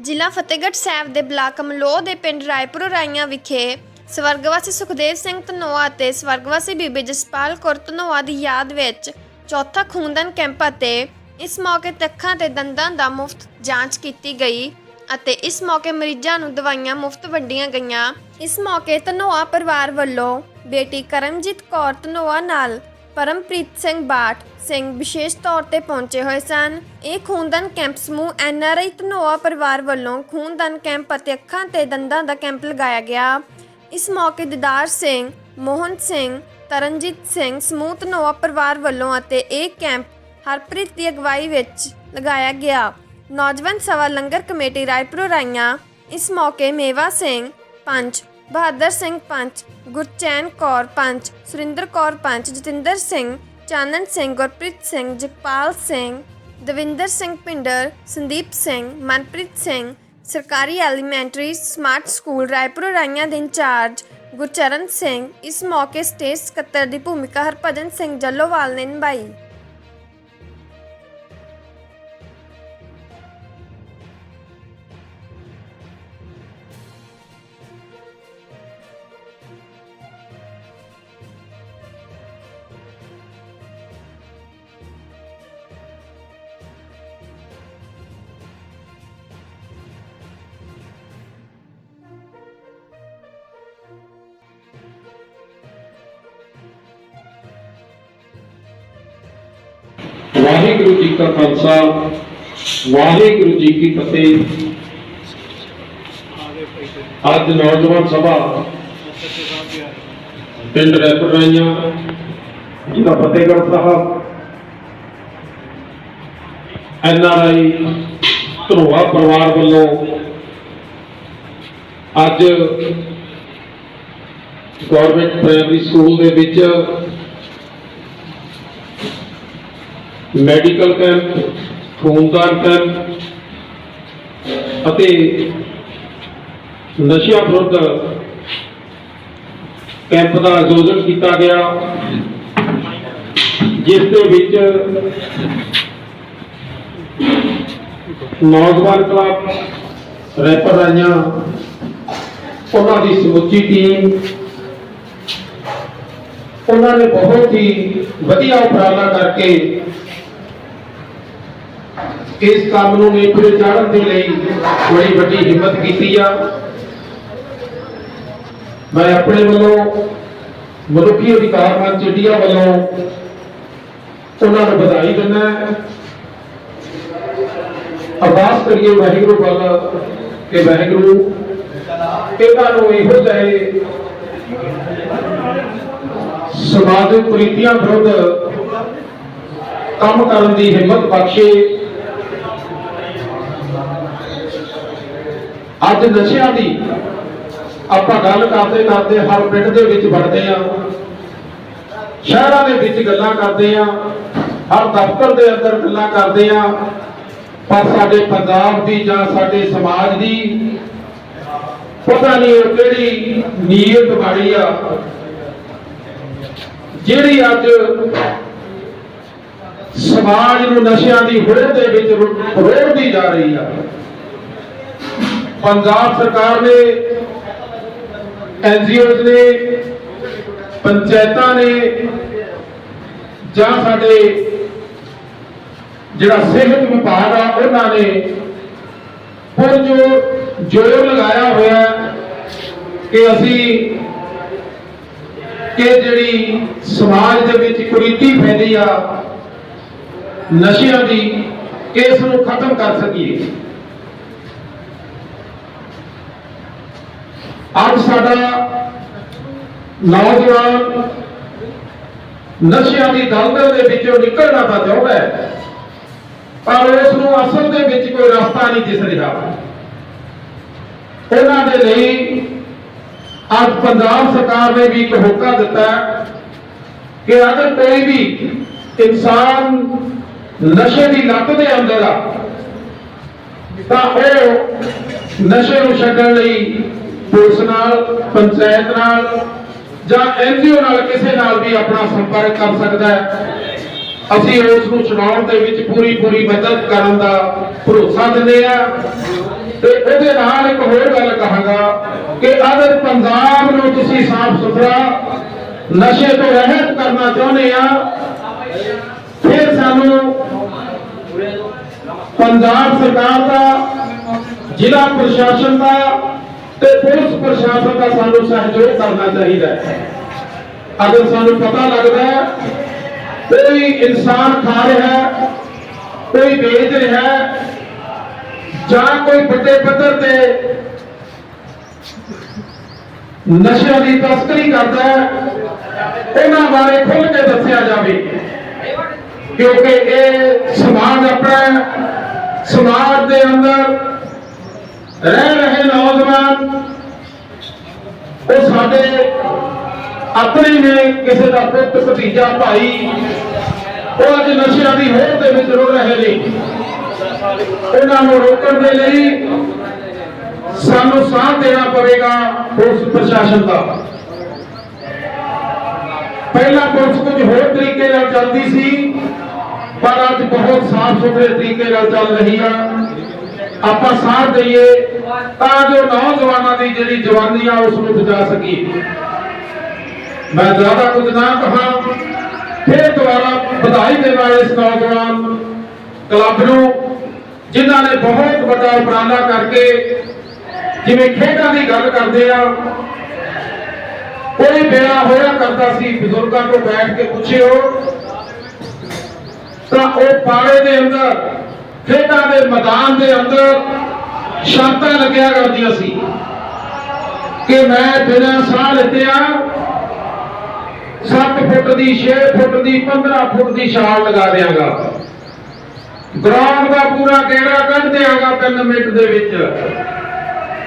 ਜ਼ਿਲ੍ਹਾ ਫਤਿਹਗੜ੍ਹ ਸਾਹਿਬ ਦੇ ਬਲਾਕ ਅਮਲੋਹ ਦੇ ਪਿੰਡ ਰਾਏਪੁਰ ਰਾਈਆਂ ਵਿਖੇ ਸਵਰਗਵਾਸੀ ਸੁਖਦੇਵ ਸਿੰਘ ਧਨੋਆ ਅਤੇ ਸਵਰਗਵਾਸੀ ਬੀਬੀ ਜਸਪਾਲ ਕੌਰ ਧਨੋਆ ਦੀ ਯਾਦ ਵਿੱਚ ਚੌਥਾ ਖੂਨਦਾਨ ਕੈਂਪ ਅਤੇ ਇਸ ਮੌਕੇ ਤੱਖਾਂ ਅੱਖਾਂ ਤੇ ਦੰਦਾਂ ਦਾ ਮੁਫਤ ਜਾਂਚ ਕੀਤੀ ਗਈ ਅਤੇ ਇਸ ਮੌਕੇ ਮਰੀਜ਼ਾਂ ਨੂੰ ਦਵਾਈਆਂ ਮੁਫਤ ਵੰਡੀਆਂ ਗਈਆਂ। ਇਸ ਮੌਕੇ ਧਨੋਆ ਪਰਿਵਾਰ ਵੱਲੋਂ ਬੇਟੀ ਕਰਮਜੀਤ ਕੌਰ ਧਨੋਆ ਨਾਲ ਪਰਮਪ੍ਰੀਤ ਸਿੰਘ ਬਾਠ ਸਿੰਘ ਵਿਸ਼ੇਸ਼ ਤੌਰ ਤੇ ਪਹੁੰਚੇ ਹੋਏ ਸਨ। ਇਹ ਖੂਨਦਾਨ ਕੈਂਪ ਸਮੂਹ ਐਨਆਰਆਈ ਧਨੋਆ ਪਰਿਵਾਰ ਵੱਲੋਂ ਖੂਨਦਾਨ ਕੈਂਪ ਅਤੇ ਅੱਖਾਂ ਤੇ ਦੰਦਾਂ ਦਾ ਕੈਂਪ ਲਗਾਇਆ ਗਿਆ। ਇਸ ਮੌਕੇ ਦਿਦਾਰ ਸਿੰਘ, ਮੋਹਨ ਸਿੰਘ, ਤਰਨਜੀਤ ਸਿੰਘ ਸਮੂਹ ਧਨੋਆ ਪਰਿਵਾਰ ਵੱਲੋਂ ਅਤੇ ਇਹ ਕੈਂਪ ਹਰਪ੍ਰੀਤ ਦੀ ਅਗਵਾਈ ਵਿੱਚ ਲਗਾਇਆ ਗਿਆ। ਨੌਜਵਾਨ ਸਭਾ ਲੰਗਰ ਕਮੇਟੀ ਰਾਏਪੁਰ ਰਾਈਆਂ ਇਸ ਮੌਕੇ ਮੇਵਾ ਸਿੰਘ ਪੰਚ ਬਹਾਦਰ ਸਿੰਘ ਪੰਚ, ਗੁਰਚੈਨ ਕੌਰ ਪੰਚ, ਸੁਰਿੰਦਰ ਕੌਰ ਪੰਚ, ਜਤਿੰਦਰ ਸਿੰਘ, ਚਾਨਣ ਸਿੰਘ, ਗੁਰਪ੍ਰੀਤ ਸਿੰਘ, ਜਗਪਾਲ ਸਿੰਘ, ਦਵਿੰਦਰ ਸਿੰਘ ਪਿੰਡਰ ਸੰਦੀਪ ਸਿੰਘ, ਮਨਪ੍ਰੀਤ ਸਿੰਘ, ਸਰਕਾਰੀ elementary smart school Raipur Raiyan ਦੇ ਇੰਚਾਰਜ, ਗੁਰਚਰਨ ਸਿੰਘ, ਇਸ ਮੌਕੇ ਸਟੇਜ ਸਕੱਤਰ ਦੀ ਭੂਮਿਕਾ ਹਰਭਜਨ ਸਿੰਘ ਜੱਲੋਵਾਲ ਨੇ ਨਿਭਾਈ। ਵਾਹਿਗੁਰੂ ਜੀ ਕਾ ਖਾਲਸਾ, ਵਾਹਿਗੁਰੂ ਜੀ ਕੀ ਫਤਿਹ। ਅੱਜ ਨੌਜਵਾਨ ਸਭਾ ਪਿੰਡ ਰੈਪਰ ਰਾਈਆਂ ਜਿਹਦਾ Fatehgarh Sahib. N R I ਧਰੋਆ ਪਰਿਵਾਰ ਵੱਲੋਂ ਅੱਜ ਗਵਰਨਮੈਂਟ ਪ੍ਰਾਇਮਰੀ ਸਕੂਲ ਦੇ ਵਿੱਚ ਮੈਡੀਕਲ ਕੈਂਪ, ਖੂਨਦਾਨ ਕੈਂਪ ਅਤੇ ਨਸ਼ਿਆਂ ਵਿਰੁੱਧ ਕੈਂਪ ਦਾ ਆਯੋਜਨ ਕੀਤਾ ਗਿਆ। ਜਿਸ ਦੇ ਵਿੱਚ ਨੌਜਵਾਨ ਕਲੱਬ ਰੈਪਰ ਰਾਈਆਂ, ਉਹਨਾਂ ਦੀ ਸਮੁੱਚੀ ਟੀਮ ਉਹਨਾਂ ਨੇ ਬਹੁਤ ਹੀ ਵਧੀਆ ਉਪਰਾਲਾ ਕਰਕੇ ਇਸ ਕੰਮ ਨੂੰ ਨੇਪਰੇ ਚਾੜਨ ਦੇ ਲਈ ਬੜੀ ਵੱਡੀ ਹਿੰਮਤ ਕੀਤੀ ਆ। ਮੈਂ ਆਪਣੇ ਵੱਲੋਂ ਮਨੁੱਖੀ ਅਧਿਕਾਰ ਮੰਚ ਇੰਡੀਆ ਵੱਲੋਂ ਉਹਨਾਂ ਨੂੰ ਵਧਾਈ ਦਿੰਦਾ ਅਰਦਾਸ ਕਰੀਏ ਵਾਹਿਗੁਰੂ ਵੱਲ ਕਿ ਵਾਹਿਗੁਰੂ ਇਹਨਾਂ ਨੂੰ ਇਹੋ ਜਿਹੇ ਸਮਾਜਿਕ ਕੁਰੀਤੀਆਂ ਵਿਰੁੱਧ ਕੰਮ ਕਰਨ ਦੀ ਹਿੰਮਤ ਬਖਸ਼ੇ। ਅੱਜ ਨਸ਼ਿਆਂ ਦੀ ਆਪਾਂ ਗੱਲ ਕਰਦੇ ਕਰਦੇ ਹਰ ਪਿੰਡ ਦੇ ਵਿੱਚ ਵੜਦੇ ਆ ਸ਼ਹਿਰਾਂ ਦੇ ਵਿੱਚ ਗੱਲਾਂ ਕਰਦੇ ਆ ਹਰ ਦਫ਼ਤਰ ਦੇ ਅੰਦਰ ਗੱਲਾਂ ਕਰਦੇ ਆ ਪਰ ਸਾਡੇ ਪੰਜਾਬ ਦੀ ਜਾਂ ਸਾਡੇ ਸਮਾਜ ਦੀ ਪਤਾ ਨਹੀਂ ਉਹ ਕਿਹੜੀ ਨੀਅਤ ਮਾੜੀ ਆ। ਜਿਹੜੀ ਅੱਜ ਸਮਾਜ ਨੂੰ ਨਸ਼ਿਆਂ ਦੀ ਹੁੜੇ ਦੇ ਵਿੱਚ ਰੁ- ਰੋੜਦੀ ਜਾ ਰਹੀ ਆ। ਪੰਜਾਬ ਸਰਕਾਰ ਨੇ ਐਨਜੀਓਜ਼ ਨੇ, ਪੰਚਾਇਤਾਂ ਨੇ ਜਾਂ ਸਾਡੇ ਜਿਹੜਾ ਸਿਹਤ ਵਿਭਾਗ ਆ, ਉਹਨਾਂ ਨੇ ਪੁਰ ਜੋ ਜੋਰ ਲਗਾਇਆ ਹੋਇਆ ਕਿ ਅਸੀਂ ਕਿ ਜਿਹੜੀ ਸਮਾਜ ਦੇ ਵਿੱਚ ਕੁਰੀਤੀ ਫੈਲੀ ਆ ਨਸ਼ਿਆਂ ਦੀ, ਇਸ ਨੂੰ ਖਤਮ ਕਰ ਸਕੀਏ। ਅੱਜ ਸਾਡਾ ਨੌਜਵਾਨ ਨਸ਼ਿਆਂ ਦੀ ਦਲਦਲ ਦੇ ਵਿੱਚੋਂ ਨਿਕਲਣਾ ਤਾਂ ਚਾਹੁੰਦਾ ਹੈ, ਪਰ ਉਸ ਨੂੰ ਅਸਲ ਦੇ ਵਿੱਚ ਕੋਈ ਰਸਤਾ ਨਹੀਂ ਦਿਸ ਰਿਹਾ। ਉਹਨਾਂ ਦੇ ਲਈ ਅੱਜ ਪੰਜਾਬ ਸਰਕਾਰ ਨੇ ਵੀ ਇੱਕ ਹੋਕਾ ਦਿੱਤਾ ਕਿ ਅਗਰ ਕੋਈ ਵੀ ਇਨਸਾਨ ਨਸ਼ੇ ਦੀ ਲੱਤ ਦੇ ਅੰਦਰ ਆ, ਤਾਂ ਉਹ ਨਸ਼ੇ ਨੂੰ ਛੱਡਣ ਲਈ ਪੁਲਿਸ ਨਾਲ, ਪੰਚਾਇਤ ਨਾਲ ਜਾਂ ਐਨਜੀਓ ਨਾਲ ਕਿਸੇ ਨਾਲ ਵੀ ਆਪਣਾ ਸੰਪਰਕ ਕਰ ਸਕਦਾ ਹੈ। ਅਸੀਂ ਉਸ ਨੂੰ ਚੁਣਾਉਣ ਦੇ ਵਿੱਚ ਪੂਰੀ ਪੂਰੀ ਮਦਦ ਕਰਨ ਦਾ ਭਰੋਸਾ ਦਿੰਦੇ ਆ ਤੇ ਉਹਦੇ ਨਾਲ ਇੱਕ ਹੋਰ ਗੱਲ ਕਹਾਂਗਾ ਕਿ ਅਗਰ ਪੰਜਾਬ ਨੂੰ ਤੁਸੀਂ ਸਾਫ਼ ਸੁਥਰਾ ਨਸ਼ੇ ਤੋਂ ਰਹਿਤ ਕਰਨਾ ਚਾਹੁੰਦੇ ਆ, ਫਿਰ ਸਾਨੂੰ ਪੰਜਾਬ ਸਰਕਾਰ ਦਾ, ਜ਼ਿਲ੍ਹਾ ਪ੍ਰਸ਼ਾਸਨ ਦਾ ਤੇ ਪੁਲਿਸ ਪ੍ਰਸ਼ਾਸਨ ਦਾ ਸਾਨੂੰ ਸਹਿਯੋਗ ਕਰਨਾ ਚਾਹੀਦਾ ਹੈ। ਅਗਰ ਸਾਨੂੰ ਪਤਾ ਲੱਗਦਾ ਹੈ, ਕੋਈ ਇਨਸਾਨ ਖਾ ਰਿਹਾ ਹੈ, ਕੋਈ ਵੇਚ ਰਿਹਾ ਹੈ, ਜਾਂ ਕੋਈ ਵੱਡੇ ਪੱਧਰ ਤੇ ਨਸ਼ਿਆਂ ਦੀ ਤਸਕਰੀ ਕਰਦਾ ਹੈ ਉਹਨਾਂ ਬਾਰੇ ਖੁੱਲ ਕੇ ਦੱਸਿਆ ਜਾਵੇ ਕਿਉਂਕਿ ਇਹ ਸਮਾਜ ਆਪਣਾ ਸਮਾਜ ਦੇ ਅੰਦਰ ਰਹਿ ਰਹੇ ਨੌਜਵਾਨ, ਉਹ ਸਾਡੇ ਆਪਣੇ ਨੇ ਕਿਸੇ ਦਾ ਪੁੱਤ, ਭਤੀਜਾ, ਭਾਈ, ਉਹ ਅੱਜ ਨਸ਼ਿਆਂ ਦੀ ਹੋੜ ਦੇ ਵਿੱਚ ਰੁੜ ਰਹੇ ਨੇ। ਉਹਨਾਂ ਨੂੰ ਰੋਕਣ ਦੇ ਲਈ ਸਾਨੂੰ ਸਾਥ ਦੇਣਾ ਪਵੇਗਾ ਪੁਲਿਸ ਪ੍ਰਸ਼ਾਸਨ ਦਾ। ਪਹਿਲਾਂ ਪੁਲਿਸ ਕੁਝ ਹੋਰ ਤਰੀਕੇ ਨਾਲ ਚੱਲਦੀ ਸੀ, ਪਰ ਅੱਜ ਬਹੁਤ ਸਾਫ਼ ਸੁਥਰੇ ਤਰੀਕੇ ਨਾਲ ਚੱਲ ਰਹੀ ਆ। ਆਪਾਂ ਸਾਥ ਦਈਏ ਤਾਂ ਜੋ ਨੌਜਵਾਨਾਂ ਦੀ ਜਿਹੜੀ ਜਵਾਨੀ ਆ ਉਸ ਨੂੰ ਬਚਾ ਸਕੀਏ। ਮੈਂ ਜ਼ਿਆਦਾ ਕੁਝ ਨਾ ਕਹਾਂ, ਫਿਰ ਦੁਬਾਰਾ ਵਧਾਈ ਦੇਣਾ ਇਸ ਨੌਜਵਾਨ ਕਲੱਬ ਨੂੰ, ਜਿਨ੍ਹਾਂ ਨੇ ਬਹੁਤ ਵੱਡਾ ਉਪਰਾਲਾ ਕਰਕੇ ਜਿਵੇਂ ਖੇਡਾਂ ਦੀ ਗੱਲ ਕਰਦੇ ਆ, ਕੋਈ ਬੇੜਾ ਹੋਇਆ ਕਰਦਾ ਸੀ, ਬਜ਼ੁਰਗਾਂ ਤੋਂ ਬੈਠ ਕੇ ਪੁੱਛਿਓ, ਤਾਂ ਉਹ ਪਾੜੇ ਦੇ ਅੰਦਰ ਖੇਡਾਂ ਦੇ ਮੈਦਾਨ ਦੇ ਅੰਦਰ ਸ਼ਰਤਾਂ ਲੱਗਿਆ ਕਰਦੀਆਂ ਸੀ ਕਿ ਮੈਂ ਬਿਨਾਂ ਸਾਹ ਲਿੱਤਿਆ 7 ਫੁੱਟ ਦੀ 6 ਫੁੱਟ ਦੀ 15 ਫੁੱਟ ਦੀ ਛਾਲ ਲਗਾ ਦਿਆਂਗਾ। ਗਰਾਊਂਡ ਦਾ ਪੂਰਾ ਗੇੜਾ ਕੱਢ ਦਿਆਂਗਾ 3 ਮਿੰਟ ਦੇ ਵਿੱਚ।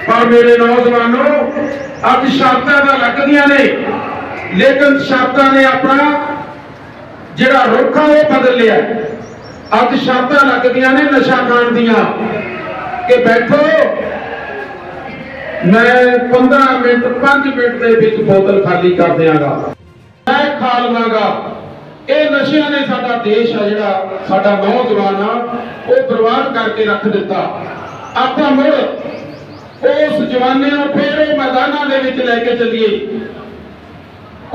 ਪਰ ਮੇਰੇ ਨੌਜਵਾਨੋ, ਅੱਜ ਸ਼ਰਤਾਂ ਤਾਂ ਲੱਗਦੀਆਂ ਨੇ, ਲੇਕਿਨ ਸ਼ਰਤਾਂ ਨੇ ਆਪਣਾ ਜਿਹੜਾ ਰੁੱਖ ਆ ਉਹ ਬਦਲ ਲਿਆ। ਅੱਜ ਸ਼ਰਤਾਂ ਲੱਗਦੀਆਂ ਨੇ ਨਸ਼ਾ ਖਾਣ ਦੀਆਂ। ਕਿ ਬੈਠੋ। ਮੈਂ 15 ਮਿੰਟ 5 ਮਿੰਟ ਦੇ ਵਿੱਚ ਬੋਤਲ ਖਾਲੀ ਕਰ ਦਿਆਂਗਾ। ਮੈਂ ਖਾ ਲਵਾਂਗਾ। ਇਹ ਨਸ਼ਿਆਂ ਨੇ ਸਾਡਾ ਦੇਸ਼ ਆ ਜਿਹੜਾ ਸਾਡਾ ਨੌਜਵਾਨ ਆ, ਉਹ ਬਰਬਾਦ ਕਰਕੇ ਰੱਖ ਦਿੱਤਾ। ਆਪਾਂ ਮੁੜ ਉਸ ਜਵਾਨੇ ਨੂੰ ਫੇਰ ਉਹ ਮੈਦਾਨਾਂ ਦੇ ਵਿੱਚ ਲੈ ਕੇ ਚੱਲੀਏ।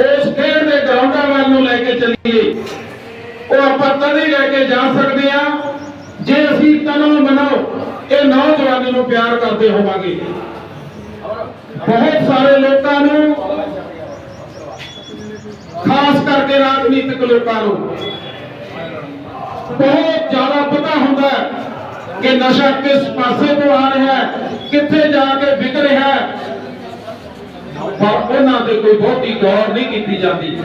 ਉਸ ਖੇਡ ਦੇ ਗਰਾਊਂਡਾਂ ਵੱਲ ਨੂੰ ਲੈ ਕੇ ਚੱਲੀਏ। ਉਹ ਆਪਾਂ ਤਦੇ ਲੈ ਕੇ ਜਾ ਸਕਦੇ ਆ ਜੇ ਅਸੀਂ ਤਨੋਂ ਮਨੋ ਇਹ ਨੌਜਵਾਨੀ ਨੂੰ ਪਿਆਰ ਕਰਦੇ ਹੋਵਾਂਗੇ। ਬਹੁਤ ਸਾਰੇ ਲੋਕਾਂ ਨੂੰ, ਖਾਸ ਕਰਕੇ ਰਾਜਨੀਤਿਕ ਲੋਕਾਂ ਨੂੰ, ਬਹੁਤ ਜ਼ਿਆਦਾ ਪਤਾ ਹੁੰਦਾ ਕਿ ਨਸ਼ਾ ਕਿਸ ਪਾਸੇ ਤੋਂ ਆ ਰਿਹਾ ਹੈ, ਕਿੱਥੇ ਜਾ ਕੇ ਵਿਕ ਰਿਹਾ ਹੈ। ਪਰ ਉਹਨਾਂ ਤੇ ਕੋਈ ਬਹੁਤੀ ਗੌਰ ਨਹੀਂ ਕੀਤੀ ਜਾਂਦੀ।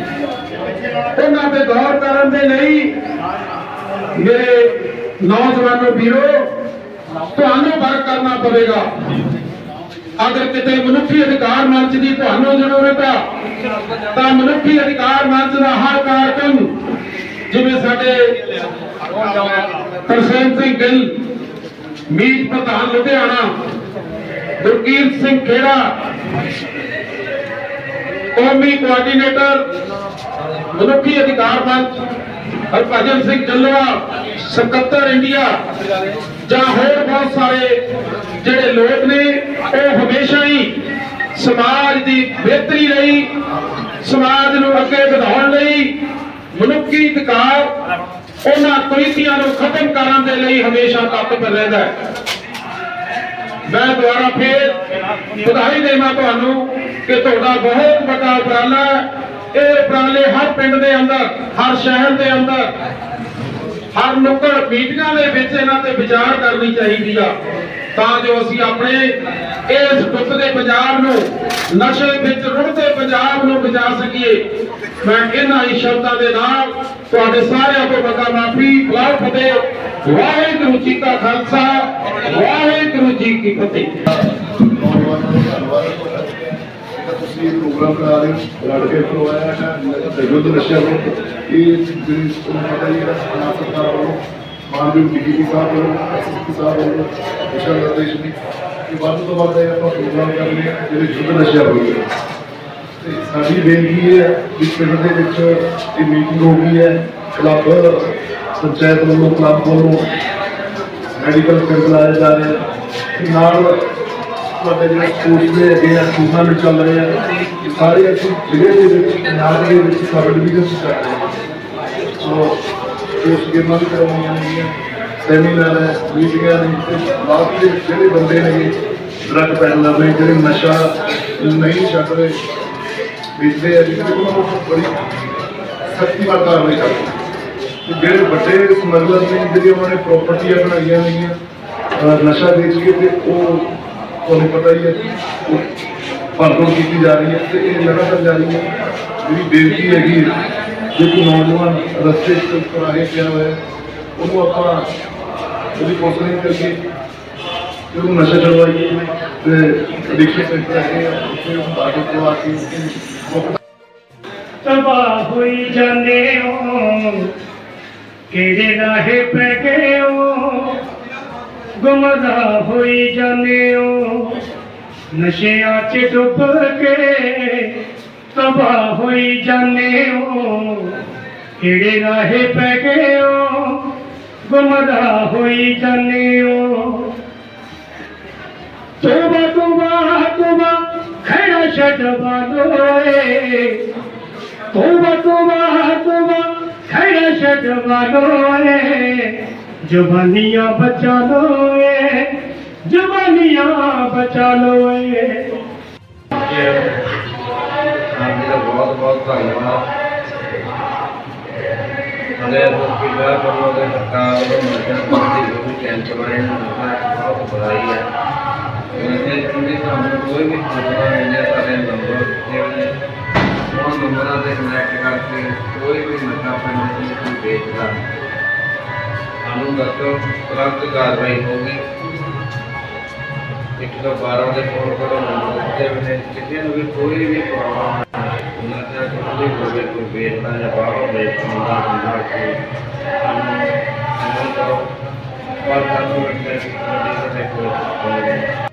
ਉਹਨਾਂ ਤੇ ਗੌਰ ਕਰਨ ਦੇ ਲਈ ਮੇਰੇ ਨੌਜਵਾਨੋ ਵੀਰੋ, ਤੁਹਾਨੂੰ ਵਰਕ ਕਰਨਾ ਪਵੇਗਾ। ਅਗਰ ਕਿਤੇ ਮਨੁੱਖੀ ਅਧਿਕਾਰ ਮੰਚ ਦੀ ਤੁਹਾਨੂੰ ਜ਼ਰੂਰਤ ਆ, ਤਾਂ ਮਨੁੱਖੀ ਅਧਿਕਾਰ ਮੰਚ ਦਾ ਹਰ ਕਾਰਕੁਨ ਜਿਵੇਂ ਸਾਡੇ ਤਰਸੇਮ ਸਿੰਘ ਗਿੱਲ, ਮੀਤ ਪ੍ਰਧਾਨ ਲੁਧਿਆਣਾ, ਗੁਰਕੀਰਤ ਸਿੰਘ ਖੇੜਾ ਕੌਮੀ ਕੋਆਰਡੀਨੇਟਰ ਮਨੁੱਖੀ ਅਧਿਕਾਰ ਮੰਚ, ਹਰਭਜਨ ਸਿੰਘ ਜੱਲਵਾ, ਸਕੱਤਰ ਇੰਡੀਆ, ਜਾਂ ਹੋਰ ਬਹੁਤ ਸਾਰੇ ਜਿਹੜੇ ਲੋਕ ਨੇ, ਉਹ ਹਮੇਸ਼ਾ ਹੀ ਸਮਾਜ ਦੀ ਬਿਹਤਰੀ ਲਈ, ਸਮਾਜ ਨੂੰ ਅੱਗੇ ਵਧਾਉਣ ਲਈ ਮਨੁੱਖੀ ਅਧਿਕਾਰ ਉਹਨਾਂ ਕੁਰੀਤੀਆਂ ਨੂੰ ਖਤਮ ਕਰਨ ਦੇ ਲਈ ਹਮੇਸ਼ਾ ਤਤਪਰ ਰਹਿੰਦਾ ਹੈ। ਮੈਂ ਦੁਬਾਰਾ ਫੇਰ ਵਧਾਈ ਦੇਵਾਂ ਤੁਹਾਨੂੰ। ਕਿ ਤੁਹਾਡਾ ਬਹੁਤ ਵੱਡਾ ਉਪਰਾਲਾ ਹੈ। ਇਹ ਉਪਰਾਲੇ ਹਰ ਪਿੰਡ ਦੇ ਅੰਦਰ, ਹਰ ਸ਼ਹਿਰ ਦੇ ਅੰਦਰ, ਹਰ ਨੁੱਕੜ ਮੀਟਿੰਗਾਂ ਦੇ ਵਿੱਚ ਇਹਨਾਂ ਤੇ ਵਿਚਾਰ ਕਰਨੀ ਚਾਹੀਦੀ ਆ। ਤਾਂ ਜੋ ਅਸੀਂ ਆਪਣੇ ਇਸ ਡੁੱਬਦੇ ਪੰਜਾਬ ਨੂੰ, ਨਸ਼ੇ ਵਿੱਚ ਰੁੜਦੇ ਪੰਜਾਬ ਨੂੰ ਬਚਾ ਸਕੀਏ। ਮੈਂ ਇਹਨਾਂ ਹੀ ਸ਼ਬਦਾਂ ਦੇ ਨਾਲ ਤੁਹਾਡੇ ਸਾਰਿਆਂ ਤੋਂ ਮੰਗਾ ਮਾਫੀ ਬਲਾਉ ਫਤਿਹ। ਵਾਹਿਗੁਰੂ ਜੀ ਕਾ ਖਾਲਸਾ, ਵਾਹਿਗੁਰੂ ਜੀ ਕੀ ਫਤਿਹ। ਤੁਸੀਂ ਇਹ ਪ੍ਰੋਗਰਾਮ ਕਰਾ ਰਹੇ ਹੋ ਲੜ ਕੇ ਕਰਵਾਇਆ ਹੈ ਯੁੱਧ ਨਸ਼ਿਆਂ ਨੂੰ ਇਹ ਜਿਹੜੀ ਤੁਹਾਨੂੰ ਪਤਾ ਹੀ ਹੈ ਸਮਾਜ ਸਰਕਾਰ ਵੱਲੋਂ ਮਾਨਯੋਗ ਡੀਜੀਪੀ ਸਾਹਿਬ ਵੱਲੋਂ ਐਸਐਸਪੀ ਸਾਹਿਬ ਵੱਲੋਂ ਦਿਸ਼ਾ ਨਿਰਦੇਸ਼ ਨੇ ਕਿ ਵੱਧ ਤੋਂ ਵੱਧ ਇਹ ਆਪਾਂ ਪ੍ਰੋਗਰਾਮ ਕਰਨੇ ਆ ਜਿਹੜੇ ਯੁੱਧ ਨਸ਼ਿਆਂ ਹੋ ਗਏ ਤੇ ਸਾਡੀ ਬੇਨਤੀ ਹੈ ਕਿ ਪਿੰਡ ਦੇ ਵਿੱਚ ਇਹ ਮੀਟਿੰਗ ਹੋ ਗਈ ਹੈ ਕਲੱਬ ਪੰਚਾਇਤ ਵੱਲੋਂ ਕਲੱਬ ਵੱਲੋਂ ਮੈਡੀਕਲ ਕੈਂਪ ਲਾਇਆ ਜਾ ਰਿਹਾ ਹੈ ਨਾਲ ਤੁਹਾਡੇ ਜਿਹੜੇ ਸਪੋਰਟਸ ਦੇ ਹੈਗੇ ਆ ਟੂਰਨਾਮੈਂਟ ਚੱਲ ਰਹੇ ਆ ਇਹ ਸਾਰੇ ਅਸੀਂ ਜ਼ਿਲ੍ਹੇ ਦੇ ਵਿੱਚ ਪੰਜਾਬ ਦੇ ਵਿੱਚ ਸਬ ਡਿਵੀਜ਼ਨ ਚ ਕਰ ਰਹੇ ਹਾਂ ਸੋ ਉਸ ਗੇਮਾਂ ਵੀ ਕਰਵਾਈਆਂ ਨੇਗੀਆਂ ਸੈਮੀਨਾਰ ਹੈ ਮੀਟਿੰਗਾਂ ਨੇ ਤੇ ਬਾਕੀ ਦੇ ਜਿਹੜੇ ਬੰਦੇ ਨੇ ਡਰੱਗ ਪੈਡਲਰ ਨੇ ਜਿਹੜੇ ਨਸ਼ਾ ਨਹੀਂ ਛੱਡ ਰਹੇ, ਵੇਚਦੇ ਆ ਜਿਹਦੇ ਕੋਲ ਬੜੀ ਸਖਤੀ ਨਾਲ ਕਾਰਵਾਈ ਕਰਦੇ ਤੇ ਜਿਹੜੇ ਵੱਡੇ ਸਮਗਲਰ ਨੇ ਜਿਹੜੇ ਉਹਨਾਂ ਨੇ ਪ੍ਰਾਪਰਟੀਆਂ ਬਣਾਈਆਂ ਨੇਗੀਆਂ, ਅਹ ਨਸ਼ਾ ਵੇਚ ਕੇ ਤੇ ਉਹ ਤੁਹਾਨੂੰ ਪਤਾ ਹੀ ਹੈ ਉਹ ਭੰਨਤੋੜ ਕੀਤੀ ਜਾ ਰਹੀ ਹੈ ਤੇ ਇਹ ਲਗਾਤਾਰ ਜਾਰੀ ਹੈ। ਜਿਹੜੀ ਬੇਨਤੀ ਹੈਗੀ ਹੈ, ਜੇ ਕੋਈ ਨੌਜਵਾਨ ਰਸਤੇ 'ਚ ਰਾਹੇ ਪਿਆ ਹੋਇਆ ਹੈ, ਉਹਨੂੰ ਆਪਾਂ ਉਹਦੀ ਕਾਉਂਸਲਿੰਗ ਕਰਕੇ ਤੇ ਉਹਨੂੰ ਨਸ਼ਾ ਛਡਵਾਈਏ ਤੇ ਐਡਿਕਸ਼ਨ ਸੈਂਟਰ ਹੈਗੇ ਆ ਉੱਥੇ ਉਹਨੂੰ ਬਾਟੇ ਪਵਾ ਕੇ ਮੁਕਤ ਤਬਾਹ ਹੋਈ ਜਾਂਦੇ ਹੋ ਕਿਹੜੇ ਰਾਹੇ ਪੈ ਗਏ ਹੋ? ਗੁੰਮਦਾ ਹੋਈ ਜਾਂਦੇ ਹੋ ਨਸ਼ਿਆਂ 'ਚ ਡੁੱਬ ਕੇ ਤਬਾਹ ਹੋਈ ਜਾਂਦੇ ਹੋ ਕਿਹੜੇ ਰਾਹੇ ਪੈ ਗਏ ਹੋ? ਗੁਮਰਾਹ ਹੋਈ ਜਾਂਦੇ ਹੋ ਤੋਬਾ ਤੋਬਾ ਤੋਬਾ ਖੜਾ ਛੱਡ ਬਾਲੋਏ ਤੋਬਾ ਤੋਬਾ ਤੋਬਾ ਖੜਾ ਛੱਡ ਬਾਲੋਏ ਜਵਾਨੀਆਂ ਬਚਾ ਲੋਏ ਜਵਾਨੀਆਂ ਬਚਾ ਲੋਏ ਆਪ ਜੀ ਦਾ ਬਹੁਤ ਬਹੁਤ ਧੰਨਵਾਦ ਅਗੇ ਹਸਪੀਟਲ ਵੱਲੋਂ ਦੇ ਸਰਕਾਰ ਵੱਲੋਂ ਨਸ਼ਾ ਮੁਕਤੀ ਜੋ ਵੀ ਕੈਂਪ ਬਣੇ ਨੇ ਨਸ਼ਾ ਬਹੁਤ ਬੁਰਾਈ ਹੈ ਇਹਦੇ ਚੁੰਨੀ ਸਾਨੂੰ ਕੋਈ ਜਿਹੜੇ ਦੱਸੋ, ਤੁਰੰਤ ਕਾਰਵਾਈ ਹੋਊਗੀ। ਇੱਕ ਸੌ ਬਾਰਾਂ ਦੇ ਫੋਨ ਕਰੋ ਨੰਬਰ ਨੇ ਕਿਸੇ ਨੂੰ ਵੀ ਕੋਈ ਵੀ ਪ੍ਰੋਬਲਮ ਉਹਨਾਂ ਦਾ ਕੋਈ ਹੋਵੇ, ਕੋਈ ਵੇਚਣਾ ਜਾਂ ਬਾਹਰੋਂ ਵੇਚਣਾ ਦਾ ਹੁੰਦਾ ਕੋਈ। ਸਾਨੂੰ ਸਾਨੂੰ ਕਰੋ। ਪਰ ਸਾਨੂੰ ਲੱਗਦਾ ਕਿ